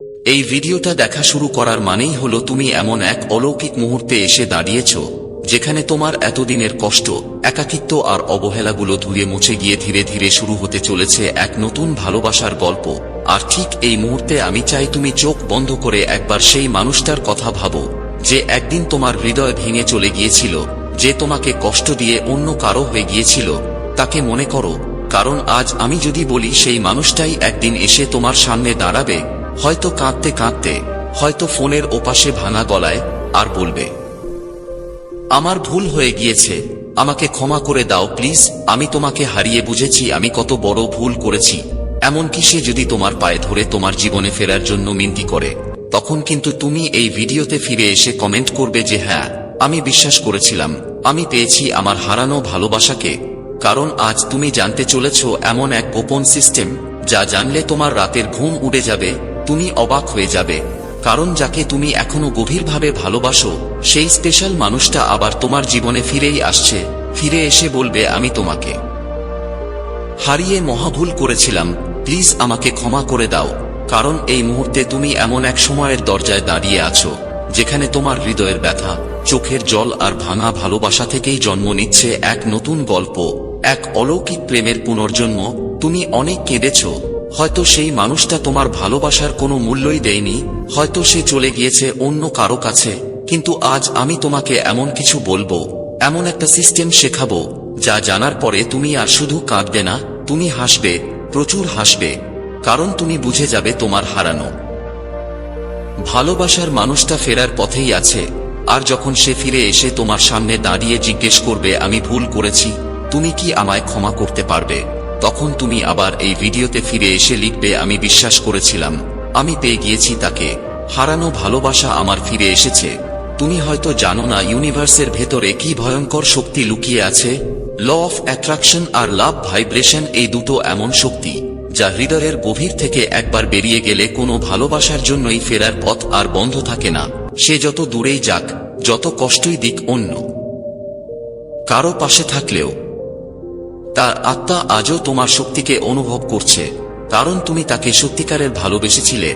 এই ভিডিওটা দেখা শুরু করার মানেই হলো তুমি এমন এক অলৌকিক মুহূর্তে এসে দাঁড়িয়েছ, যেখানে তোমার এতদিনের কষ্ট, একাকিত্ব আর অবহেলাগুলো ধুয়ে মুছে গিয়ে ধীরে ধীরে শুরু হতে চলেছে এক নতুন ভালোবাসার গল্প। আর ঠিক এই মুহূর্তে আমি চাই তুমি চোখ বন্ধ করে একবার সেই মানুষটার কথা ভাবো, যে একদিন তোমার হৃদয় ভেঙে চলে গিয়েছিল, যে তোমাকে কষ্ট দিয়ে অন্য কারও হয়ে গিয়েছিল। তাকে মনে করো, কারণ আজ আমি যদি বলি সেই মানুষটাই একদিন এসে তোমার সামনে দাঁড়াবে হয়তো কাঁদতে কাঁদতে, হয়তো ফোনের ওপাশে ভাঙা গলায় আর বলবে, আমার ভুল হয়ে গিয়েছে, আমাকে ক্ষমা করে দাও, প্লিজ, আমি তোমাকে হারিয়ে বুঝেছি, আমি কত বড় ভুল করেছি। এমনকি সে যদি তোমার পায়ে ধরে তোমার জীবনে ফেরার জন্য মিনতি করে, তখন কিন্তু তুমি এই ভিডিওতে ফিরে এসে কমেন্ট করবে যে হ্যাঁ আমি বিশ্বাস করেছিলাম, আমি পেয়েছি আমার হারানো ভালোবাসাকে। কারণ আজ তুমি জানতে চলেছ এমন এক গোপন সিস্টেম, যা জানলে তোমার রাতের ঘুম উড়ে যাবে তুমি অবাক হয়ে যাবে। কারণ যাকে তুমি এখনও গভীরভাবে ভালোবাসো, সেই স্পেশাল মানুষটা আবার তোমার জীবনে ফিরেই আসছে, ফিরে এসে বলবে, আমি তোমাকে। হারিয়ে মহাভুল করেছিলাম, প্লিজ আমাকে ক্ষমা করে দাও, কারণ এই মুহূর্তে তুমি এমন এক সময়ের দরজায় দাঁড়িয়ে আছো, যেখানে তোমার হৃদয়ের ব্যথা, চোখের জল আর ভাঙা ভালোবাসা থেকেই জন্ম নিচ্ছে এক নতুন গল্প, এক অলৌকিক প্রেমের পুনর্জন্ম। তুমি অনেক কেঁদেছ হয়তো সেই মানুষটা তোমার ভালোবাসার কোনো মূল্যই দেয়নি, হয়তো সে চলে গিয়েছে অন্য কারও কাছে, কিন্তু আজ আমি তোমাকে এমন কিছু বলব, এমন একটা সিস্টেম শেখাবো, যা জানার পরে তুমি আর শুধু কাঁদবে না, তুমি হাসবে, প্রচুর হাসবে, কারণ তুমি বুঝে যাবে তোমার হারানো। ভালোবাসার মানুষটা ফেরার পথেই আছে, আর যখন সে ফিরে এসে তোমার সামনে দাঁড়িয়ে জিজ্ঞেস করবে, আমি ভুল করেছি, তুমি কি আমায় ক্ষমা করতে পারবে? তখন তুমি আবার এই ভিডিওতে ফিরে এসে লিখবে, আমি বিশ্বাস করেছিলাম। আমি পেয়ে গিয়েছি তাকে। হারানো ভালোবাসা আমার ফিরে এসেছে। তুমি হয়তো জানো না ইউনিভার্সের ভেতরে কি ভয়ঙ্কর শক্তি লুকিয়ে আছে। ল অফ অ্যাট্রাকশন আর লাভ ভাইব্রেশন এই দুটো এমন শক্তি, যা হৃদয়ের গভীর থেকে একবার বেরিয়ে গেলে কোনো ভালোবাসার জন্যই ফেরার পথ আর বন্ধ থাকে না। সে যত দূরেই যাক, যত কষ্টই দিক অন্য কারও পাশে থাকলেও তার আত্মা আজও তোমার শক্তিকে অনুভব করছে, কারণ তুমি তাকে সত্যিকারের ভালোবেসেছিলে,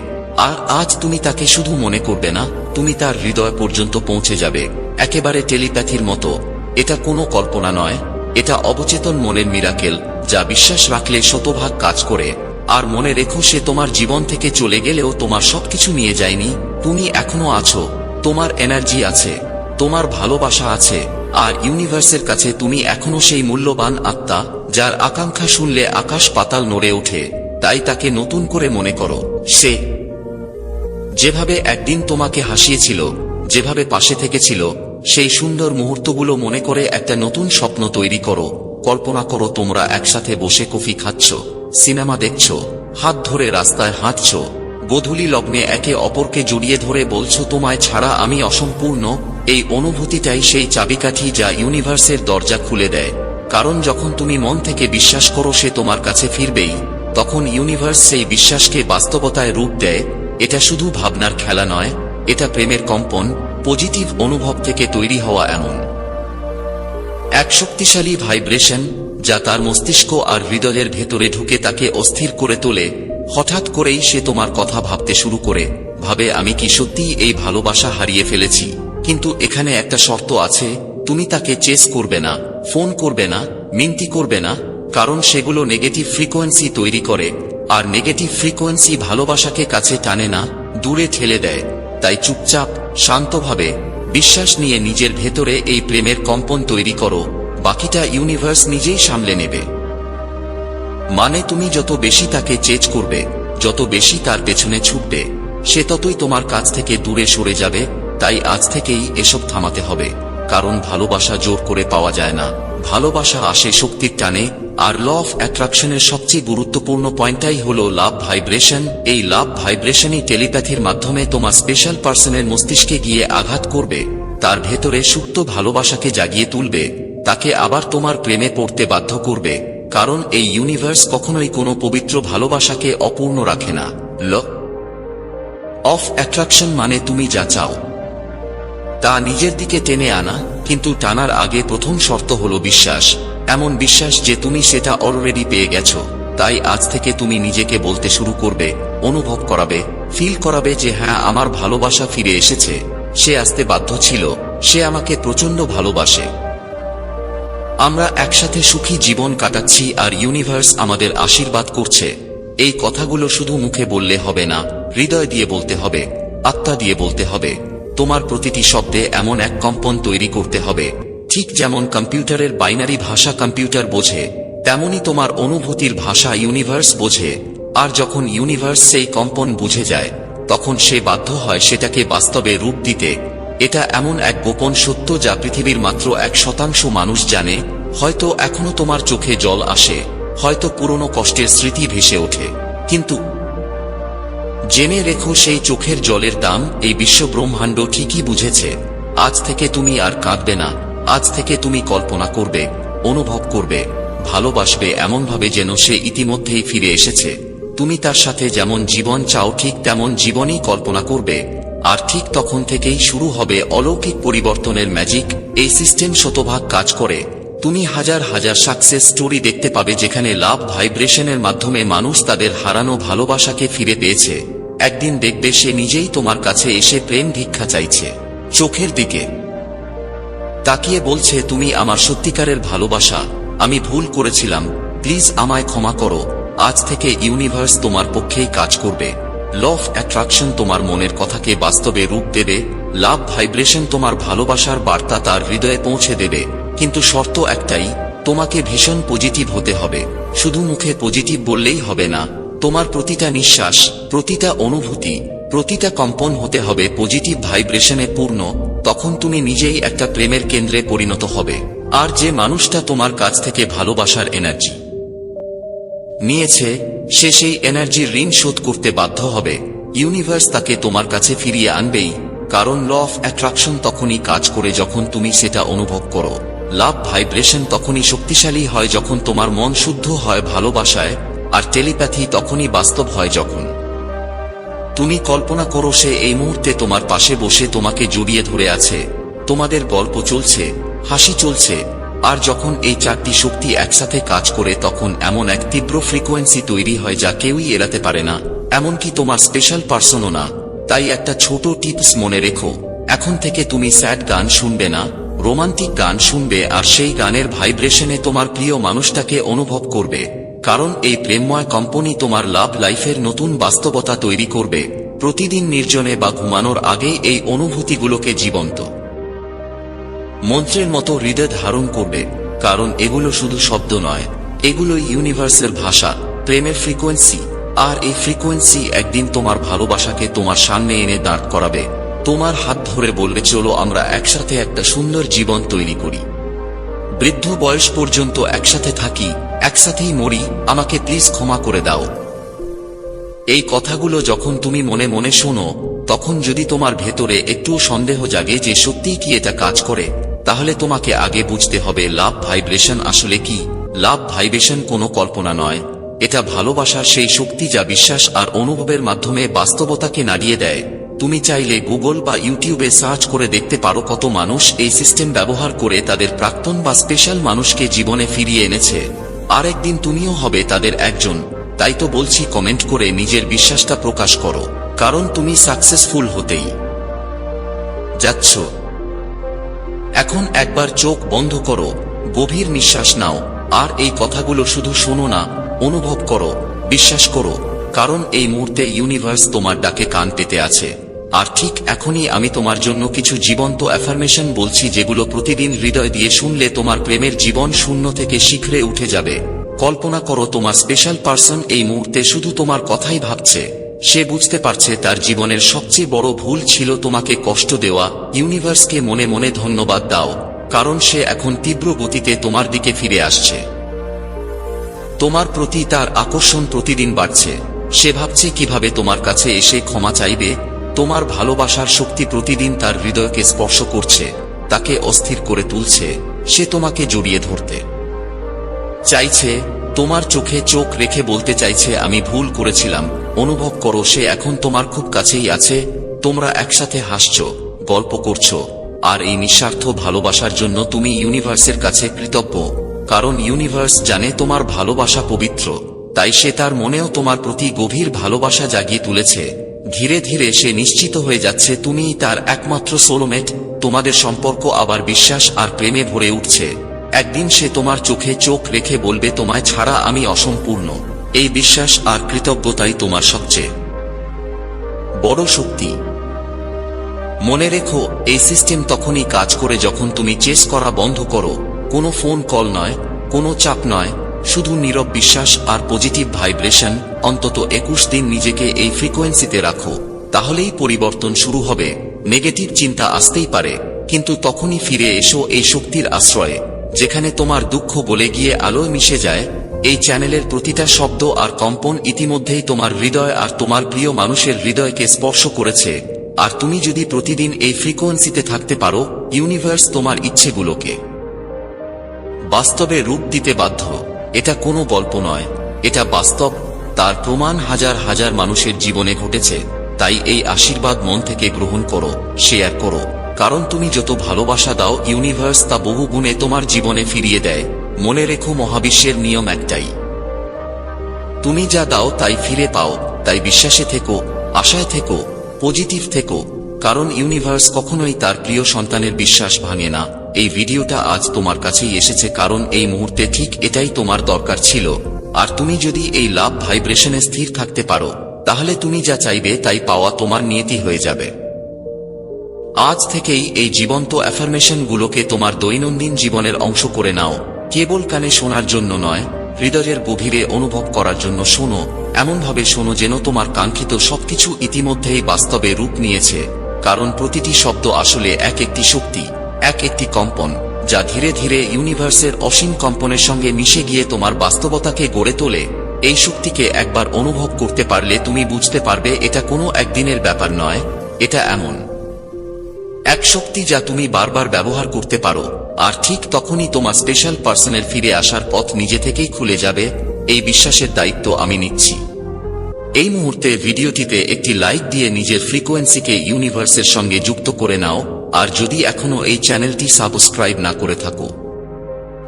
আর আজ তুমি তাকে শুধু মনে করবে না, তুমি তার হৃদয় পর্যন্ত পৌঁছে যাবে, একেবারে টেলিপ্যাথির মতো। এটা কোনো কল্পনা নয়, এটা অবচেতন মনের মিরাকেল, যা বিশ্বাস রাখলে শতভাগ কাজ করে, আর মনে রেখো সে তোমার জীবন থেকে চলে গেলেও তোমার সবকিছু নিয়ে যায়নি, তুমি এখনও আছো, তোমার এনার্জি আছে, তোমার ভালোবাসা আছে। আর ইউনিভার্সের কাছে তুমি এখনও সেই মূল্যবান আত্মা, যার আকাঙ্ক্ষা শুনলে আকাশ পাতাল নড়ে ওঠে। তাই তাকে নতুন করে মনে করো। সে যেভাবে একদিন তোমাকে হাসিয়েছিল, যেভাবে পাশে থেকেছিল, সেই সুন্দর মুহূর্তগুলো মনে করে একটা নতুন স্বপ্ন তৈরি করো। কল্পনা করো তোমরা একসাথে বসে কফি খাচ্ছ, সিনেমা দেখছ, হাত ধরে রাস্তায় হাঁটছ গোধূলি লগ্নে একে অপরকে জড়িয়ে ধরে বলছো, তোমায় ছাড়া আমি অসম্পূর্ণ এই অনুভূতিটাই সেই চাবিকাঠি যা ইউনিভার্সের দরজা খুলে দেয়। কারণ যখন তুমি মন থেকে বিশ্বাস করো সে তোমার কাছে ফিরবেই, তখন ইউনিভার্স সেই বিশ্বাসকে বাস্তবতায় রূপ দেয়। এটা শুধু ভাবনার খেলা নয়, এটা প্রেমের কম্পন, পজিটিভ অনুভব থেকে তৈরি হওয়া এমন। এক শক্তিশালী ভাইব্রেশন, যা তার মস্তিষ্ক আর হৃদয়ের ভেতরে ঢুকে তাকে অস্থির করে তোলে। হঠাৎ করেই সে তোমার কথা ভাবতে শুরু করে, ভাবে আমি কি সত্যিই এই ভালোবাসা হারিয়ে ফেলেছি? কিন্তু এখানে একটা শর্ত আছে, তুমি তাকে চেস করবে না ফোন করবে না মিনতি করবে না, কারণ সেগুলো নেগেটিভ ফ্রিকোয়েন্সি তৈরি করে, আর নেগেটিভ ফ্রিকোয়েন্সি ভালোবাসাকে কাছে টানে না, দূরে ঠেলে দেয়। তাই চুপচাপ, শান্তভাবে, বিশ্বাস নিয়ে নিজের ভেতরে এই প্রেমের কম্পন তৈরি করো, বাকিটা ইউনিভার্স নিজেই সামলে নেবে। মানে তুমি যত বেশি তাকে চেজ করবে, যত বেশি তার পেছনে ছুটবে, সে ততই তোমার কাছ থেকে দূরে সরে যাবে তাই আজ থেকেই এসব থামাতে হবে, কারণ ভালোবাসা জোর করে পাওয়া যায় না। ভালোবাসা আসে শক্তির টানে, আর ল অফ অ্যাট্রাকশনের সবচেয়ে গুরুত্বপূর্ণ পয়েন্টটাই হল লাভ ভাইব্রেশন। এই লাভ ভাইব্রেশনই টেলিপ্যাথির মাধ্যমে তোমার স্পেশাল পার্সনের মস্তিষ্কে গিয়ে আঘাত করবে, তার ভেতরে সুপ্ত ভালোবাসাকে জাগিয়ে তুলবে, তাকে আবার তোমার প্রেমে পড়তে বাধ্য করবে, কারণ এই ইউনিভার্স কখনোই কোনো পবিত্র ভালোবাসাকে অপূর্ণ রাখে না। ল অফ অ্যাট্রাকশন মানে তুমি যা চাও। তা নিজের দিকে টেনে আনা, কিন্তু টানার আগে প্রথম শর্ত হলো বিশ্বাস। এমন বিশ্বাস যে তুমি সেটা অলরেডি পেয়ে গেছো। তাই আজ থেকে তুমি নিজেকে বলতে শুরু করবে, অনুভব করাবে ফিল করাবে যে হ্যাঁ আমার ভালোবাসা ফিরে এসেছে। সে আসতে বাধ্য ছিল, সে আমাকে প্রচণ্ড ভালোবাসে। আমরা একসাথে সুখী জীবন কাটাচ্ছি আর ইউনিভার্স আমাদের আশীর্বাদ করছে। এই কথাগুলো শুধু মুখে বললে হবে না, হৃদয় দিয়ে বলতে হবে, আত্মা দিয়ে বলতে হবে। তোমার প্রতিটি শব্দে এমন এক কম্পন তৈরি করতে হবে। ঠিক যেমন কম্পিউটারের বাইনারি ভাষা কম্পিউটার বোঝে, তেমনি তোমার অনুভূতির ভাষা ইউনিভার্স বোঝে। আর যখন ইউনিভার্স সেই কম্পন বুঝে যায়, তখন সে বাধ্য হয় সেটাকে বাস্তবে রূপ দিতে। এটা এমন এক গোপন সত্য যা পৃথিবীর মাত্র এক শতাংশ মানুষ জানে, হয়তো এখনও তোমার চোখে জল আসে, হয়তো পুরনো কষ্টের স্মৃতি ভেসে ওঠে। কিন্তু জেনে রেখো সেই চোখের জলের দাম, এই বিশ্ব ব্রহ্মাণ্ড ঠিকই বুঝেছে। আজ থেকে তুমি আর কাঁদবে না, আজ থেকে তুমি কল্পনা করবে, অনুভব করবে, ভালোবাসবে এমনভাবে যেন সে ইতিমধ্যেই ফিরে এসেছে। তুমি তার সাথে যেমন জীবন চাও, ঠিক তেমন জীবনই কল্পনা করবে। আর ঠিক তখন থেকেই শুরু হবে অলৌকিক পরিবর্তনের ম্যাজিক, এই সিস্টেম শতভাগ কাজ করে। তুমি হাজার হাজার সাকসেস স্টোরি দেখতে পাবে যেখানে লাভ ভাইব্রেশনের মাধ্যমে মানুষ তাদের হারানো ভালোবাসাকে ফিরে পেয়েছে। একদিন দেখবে সে নিজেই তোমার কাছে এসে প্রেম ভিক্ষা চাইছে। চোখের দিকে তাকিয়ে বলছে, তুমি আমার সত্যিকারের ভালোবাসা। আমি ভুল করেছিলাম। প্লিজ আমায় ক্ষমা করো। আজ থেকে ইউনিভার্স তোমার পক্ষেই কাজ করবে। ল অফ অ্যাট্রাকশন তোমার মনের কথাকে বাস্তবে রূপ দেবে। লাভ ভাইব্রেশন তোমার ভালোবাসার বার্তা তার হৃদয়ে পৌঁছে দেবে। কিন্তু শর্ত একটাই, তোমাকে ভীষণ পজিটিভ হতে হবে। শুধু মুখে পজিটিভ বললেই হবে না, তোমার প্রতিটা নিঃশ্বাস, প্রতিটা অনুভূতি, প্রতিটা কম্পন হতে হবে পজিটিভ ভাইব্রেশনে পূর্ণ, তখন তুমি নিজেই একটা প্রেমের কেন্দ্রে পরিণত হবে। আর যে মানুষটা তোমার কাছ থেকে ভালোবাসার এনার্জি নিয়েছে, সে সেই এনার্জির ঋণ শোধ করতে বাধ্য হবে। ইউনিভার্স তাকে তোমার কাছে ফিরিয়ে আনবেই, কারণ ল অফ অ্যাট্রাকশন তখনই কাজ করে যখন তুমি সেটা অনুভব করো। লাভ ভাইব্রেশন তখনই শক্তিশালী হয় যখন তোমার মন শুদ্ধ হয় ভালোবাসায়, আর টেলিপ্যাথি তখনই বাস্তব হয় যখন। তুমি কল্পনা করো সে এই মুহূর্তে তোমার পাশে বসে তোমাকে জড়িয়ে ধরে আছে। তোমাদের গল্প চলছে, হাসি চলছে, আর যখন এই চারটি শক্তি একসাথে কাজ করে তখন এমন এক তীব্র ফ্রিকোয়েন্সি তৈরি হয় যা কেউই এড়াতে পারে না। এমনকি তোমার স্পেশাল পার্সনও না। তাই একটা ছোট টিপস মনে রেখো, এখন থেকে তুমি স্যাড গান শুনবে না। রোমান্টিক গান শুনবে আর সেই গানের ভাইব্রেশনে তোমার প্রিয় মানুষটাকে অনুভব করবে, কারণ এই প্রেমময় কম্পনি তোমার লাভ লাইফের নতুন বাস্তবতা তৈরি করবে, প্রতিদিন নির্জনে বা ঘুমানোর আগেই এই অনুভূতিগুলোকে জীবন্ত। মন্ত্রের মতো হৃদয় ধারণ করবে, কারণ এগুলো শুধু শব্দ নয় এগুলো ইউনিভার্সের ভাষা, প্রেমের ফ্রিকোয়েন্সি, আর এই ফ্রিকোয়েন্সি একদিন তোমার ভালোবাসাকে তোমার সামনে এনে দাঁড় করাবে। তোমার হাত ধরে বলবে চলো আমরা একসাথে একটা সুন্দর জীবন তৈরি করি। বৃদ্ধ বয়স পর্যন্ত একসাথে থাকি, একসাথেই মরি, আমাকে প্লিজ ক্ষমা করে দাও। এই কথাগুলো যখন তুমি মনে মনে শোনো, তখন যদি তোমার ভেতরে একটুও সন্দেহ জাগে যে সত্যিই কি এটা কাজ করে, তাহলে তোমাকে আগে বুঝতে হবে, লাভ ভাইব্রেশন আসলে কি? লাভ ভাইব্রেশন কোনো কল্পনা নয়। এটা ভালোবাসার সেই শক্তি যা বিশ্বাস আর অনুভবের মাধ্যমে বাস্তবতাকে নাড়িয়ে দেয়। তুমি চাইলে গুগল বা ইউটিউবে সার্চ করে দেখতে পারো কত মানুষ এই সিস্টেম ব্যবহার করে তাদের প্রাক্তন বা স্পেশাল মানুষকে জীবনে ফিরিয়ে এনেছে। আর একদিন তুমিও হবে তাদের একজন। তাই তো বলছি কমেন্ট করে নিজের বিশ্বাসটা প্রকাশ করো, কারণ তুমি সাকসেসফুল হতেই যাচ্ছ। এখন একবার চোখ বন্ধ করো, গভীর নিঃশ্বাস নাও, আর এই কথাগুলো শুধু শোনো না, অনুভব করো, বিশ্বাস করো, কারণ এই মুহূর্তে ইউনিভার্স তোমার ডাকে কান পেতে আছে। আর ঠিক এখনই আমি তোমার জন্য কিছু জীবন্ত অ্যাফার্মেশন বলছি যেগুলো প্রতিদিন হৃদয় দিয়ে শুনলে তোমার প্রেমের জীবন শূন্য থেকে শিখরে উঠে যাবে। কল্পনা করো তোমার স্পেশাল পার্সন এই মুহূর্তে শুধু তোমার কথাই ভাবছে। সে বুঝতে পারছে তার জীবনের সবচেয়ে বড় ভুল ছিল তোমাকে কষ্ট দেওয়া। ইউনিভার্সকে মনে মনে ধন্যবাদ দাও, কারণ সে এখন তীব্র গতিতে তোমার দিকে ফিরে আসছে। তোমার প্রতি তার আকর্ষণ প্রতিদিন বাড়ছে। সে ভাবছে কীভাবে তোমার কাছে এসে ক্ষমা চাইবে তোমার ভালোবাসার শক্তি প্রতিদিন তার হৃদয়কে স্পর্শ করছে, তাকে অস্থির করে তুলছে, সে তোমাকে জড়িয়ে ধরতে। চাইছে, তোমার চোখে চোখ রেখে বলতে চাইছে, আমি ভুল করেছিলাম, অনুভব করো, সে এখন তোমার খুব কাছেই আছে, তোমরা একসাথে হাসছ, গল্প করছ, আর এই নিঃস্বার্থ ভালোবাসার জন্য তুমি ইউনিভার্সের কাছে কৃতজ্ঞ, কারণ ইউনিভার্স জানে তোমার ভালোবাসা পবিত্র, তাই সে তার মনেও তোমার প্রতি গভীর ভালোবাসা জাগিয়ে তুলেছে। ধীরে ধীরে সে নিশ্চিত হয়ে যাচ্ছে তুমিই তার একমাত্র সোলোমেট তোমাদের সম্পর্ক আবার বিশ্বাস আর প্রেমে ভরে উঠছে। একদিন সে তোমার চোখে চোখ রেখে বলবে, তোমায় ছাড়া আমি অসম্পূর্ণ। এই বিশ্বাস আর কৃতজ্ঞতাই তোমার সবচেয়ে বড় শক্তি। মনে রেখো, এই সিস্টেম তখনই কাজ করে যখন তুমি চেস করা বন্ধ করো। কোনো ফোন কল নয়, কোনো চাপ নয় শুধু নীরব বিশ্বাস আর পজিটিভ ভাইব্রেশন অন্তত একুশ দিন নিজেকে এই ফ্রিকোয়েন্সিতে রাখো। তাহলেই পরিবর্তন শুরু হবে। নেগেটিভ চিন্তা আসতেই পারে, কিন্তু তখনই ফিরে এসো এই শক্তির আশ্রয়ে, যেখানে তোমার দুঃখ বলে গিয়ে আলোয় মিশে যায়। এই চ্যানেলের প্রতিটা শব্দ আর কম্পন ইতিমধ্যেই তোমার হৃদয় আর তোমার প্রিয় মানুষের হৃদয়কে স্পর্শ করেছে। আর তুমি যদি প্রতিদিন এই ফ্রিকোয়েন্সিতে থাকতে পারো ইউনিভার্স তোমার ইচ্ছেগুলোকে বাস্তবে রূপ দিতে বাধ্য। এটা কোনো গল্প নয়। এটা বাস্তব, তার প্রমাণ হাজার হাজার মানুষের জীবনে ঘটেছে। তাই এই আশীর্বাদ মন থেকে গ্রহণ করো, শেয়ার করো। কারণ তুমি যত ভালোবাসা দাও ইউনিভার্স তা বহু গুণে তোমার জীবনে ফিরিয়ে দেয়। মনে রেখো, মহাবিশ্বের নিয়ম একটাই। তুমি যা দাও, তাই ফিরে পাও। তাই বিশ্বাসে থেকো, আশায় থেকো পজিটিভ থেকো। কারণ ইউনিভার্স কখনোই তার প্রিয় সন্তানের বিশ্বাস ভাঙে না। এই ভিডিওটা আজ তোমার কাছেই এসেছে কারণ এই মুহূর্তে ঠিক এটাই তোমার দরকার ছিল। আর তুমি যদি এই লাভ ভাইব্রেশনে স্থির থাকতে পারো, তাহলে তুমি যা চাইবে তাই পাওয়া তোমার নিয়তি হয়ে যাবে। আজ থেকেই এই জীবন্ত অ্যাফার্মেশনগুলোকে তোমার দৈনন্দিন জীবনের অংশ করে নাও। কেবল কানে শোনার জন্য নয়, হৃদয়ের গভীরে অনুভব করার জন্য শোনো, এমনভাবে শোনো যেন তোমার কাঙ্ক্ষিত সবকিছু ইতিমধ্যেই বাস্তবে রূপ নিয়েছে। কারণ প্রতিটি শব্দ আসলে এক একটি শক্তি। এক একটি কম্পন, যা ধীরে ধীরে ইউনিভার্সের অসীম কম্পনের সঙ্গে মিশে গিয়ে তোমার বাস্তবতাকে গড়ে তোলে। এই শক্তিকে একবার অনুভব করতে পারলে তুমি বুঝতে পারবে এটা কোনো একদিনের ব্যাপার নয়, এটা এমন। এক শক্তি যা তুমি বারবার ব্যবহার করতে পারো, আর ঠিক তখনই তোমার স্পেশাল পার্সনের ফিরে আসার পথ নিজে থেকেই খুলে যাবে, এই বিশ্বাসের দায়িত্ব আমি নিচ্ছি। এই মুহূর্তে ভিডিওটিতে একটি লাইক দিয়ে নিজের ফ্রিকোয়েন্সিকে ইউনিভার্সের সঙ্গে যুক্ত করে নাও আর যদি এখনও এই চ্যানেলটি সাবস্ক্রাইব না করে থাকো,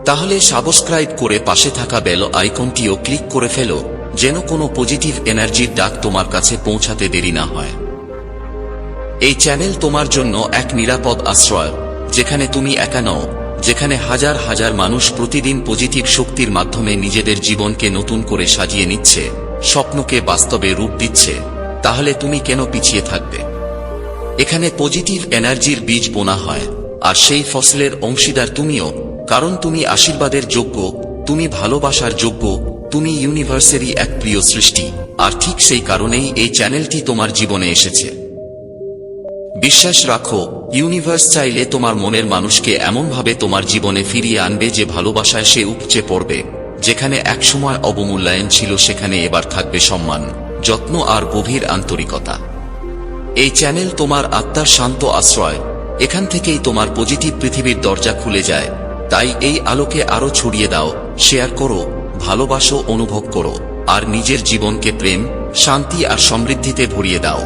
তাহলে সাবস্ক্রাইব করে পাশে থাকা বেল আইকনটিও ক্লিক করে ফেলো, যেন কোনো পজিটিভ এনার্জির ডাক তোমার কাছে পৌঁছাতে দেরি না হয়। এই চ্যানেল তোমার জন্য এক নিরাপদ আশ্রয়, যেখানে তুমি একা নও, যেখানে হাজার হাজার মানুষ প্রতিদিন পজিটিভ শক্তির মাধ্যমে নিজেদের জীবনকে নতুন করে সাজিয়ে নিচ্ছে, স্বপ্নকে বাস্তবে রূপ দিচ্ছে, তাহলে তুমি কেন পিছিয়ে থাকবে? এখানে পজিটিভ এনার্জির বীজ বোনা হয়, আর সেই ফসলের অংশীদার তুমিও, কারণ তুমি আশীর্বাদের যোগ্য, তুমি ভালোবাসার যোগ্য, তুমি ইউনিভার্সেরই এক প্রিয় সৃষ্টি, আর ঠিক সেই কারণেই এই চ্যানেলটি তোমার জীবনে এসেছে। বিশ্বাস রাখো, ইউনিভার্স চাইলে তোমার মনের মানুষকে এমনভাবে তোমার জীবনে ফিরিয়ে আনবে যে ভালোবাসায় সে উপচে পড়বে, যেখানে একসময় অবমূল্যায়ন ছিল সেখানে এবার থাকবে সম্মান, যত্ন আর গভীর আন্তরিকতা। এই চ্যানেল তোমার আত্মার শান্ত আশ্রয়। এখান থেকেই তোমার পজিটিভ পৃথিবীর দরজা খুলে যায়। তাই এই আলোকে আরও ছড়িয়ে দাও, শেয়ার করো, ভালোবাসো, অনুভব করো, আর নিজের জীবনকে প্রেম, শান্তি আর সমৃদ্ধিতে ভরিয়ে দাও।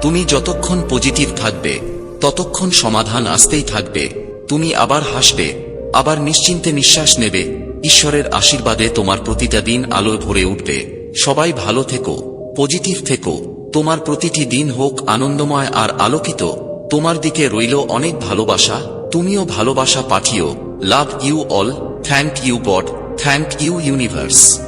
তুমি যতক্ষণ পজিটিভ থাকবে, ততক্ষণ সমাধান আসতেই থাকবে। তুমি আবার হাসবে, আবার নিশ্চিন্তে নিঃশ্বাস নেবে। ঈশ্বরের আশীর্বাদে তোমার প্রতিটা দিন আলোয় ভরে উঠবে। সবাই ভালো থেকো, পজিটিভ থেকো। তোমার প্রতিটি দিন হোক আনন্দময় আর আলোকিত। তোমার দিকে রইল অনেক ভালোবাসা। তুমিও ভালোবাসা পাঠিও। Love you all. Thank you God. Thank you universe.